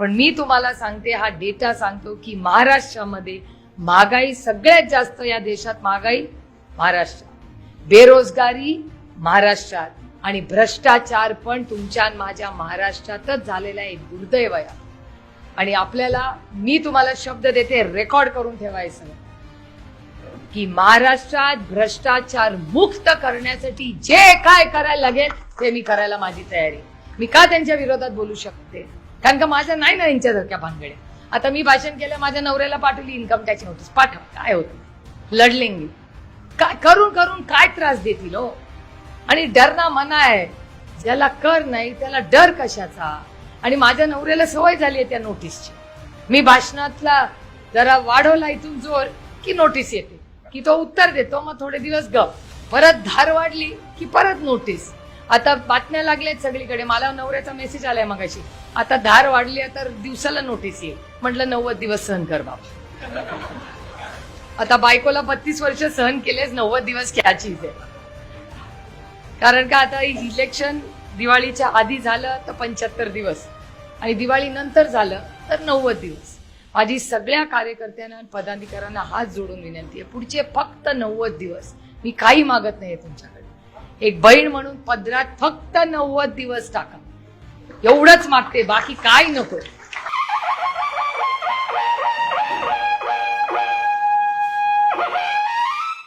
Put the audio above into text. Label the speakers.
Speaker 1: पण मी तुम्हाला सांगते हा डेटा सांगतो की महाराष्ट्रामध्ये महागाई सगळ्यात जास्त या देशात महागाई महाराष्ट्रात बेरोजगारी महाराष्ट्रात आणि भ्रष्टाचार पण तुमच्या माझ्या महाराष्ट्रातच झालेला एक दुर्दैव आहे. आणि आपल्याला मी तुम्हाला शब्द देते रेकॉर्ड करून ठेवायचं. की महाराष्ट्रात भ्रष्टाचार मुक्त करण्यासाठी जे काय करायला लागेल ते मी करायला माझी तयारी. मी का त्यांच्या विरोधात बोलू शकते? कारण का माझ्या नाही ना यांच्यासारख्या भानगड्या. आता मी भाषण केलं माझ्या नवऱ्याला पाठवली इन्कम टॅक्स नोटीस पाठव. काय होतं? लढलेंगी. काय करून करून काय त्रास देतील हो? आणि डरना मना आहे. ज्याला कर नाही त्याला डर कशाचा? आणि माझ्या नवऱ्याला सवय झाली आहे त्या नोटीसची मी भाषणातला जरा वाढवला इथून जोर की नोटीस येते. की तो उत्तर देतो मग थोडे दिवस ग परत धार वाढली की परत नोटीस आता बातम्या लागल्यात सगळीकडे. मला नवऱ्याचा मेसेज आलाय मगाशी. आता धार वाढली आहे तर दिवसाला नोटीस येईल. म्हटलं नव्वद दिवस सहन कर बाबा. आता बायकोला बत्तीस वर्ष सहन केलेच नव्वद दिवस घ्यायची आहे कारण का आता इलेक्शन दिवाळीच्या आधी झालं तर पंच्याहत्तर दिवस. आणि दिवाळी नंतर झालं तर नव्वद दिवस. माझी सगळ्या कार्यकर्त्यांना आणि पदाधिकाऱ्यांना हात जोडून विनंती आहे पुढचे फक्त नव्वद दिवस. मी काही मागत नाही तुमच्याकडे. एक बहीण म्हणून पदरात फक्त नव्वद दिवस टाका. एवढंच मागते बाकी काय नको.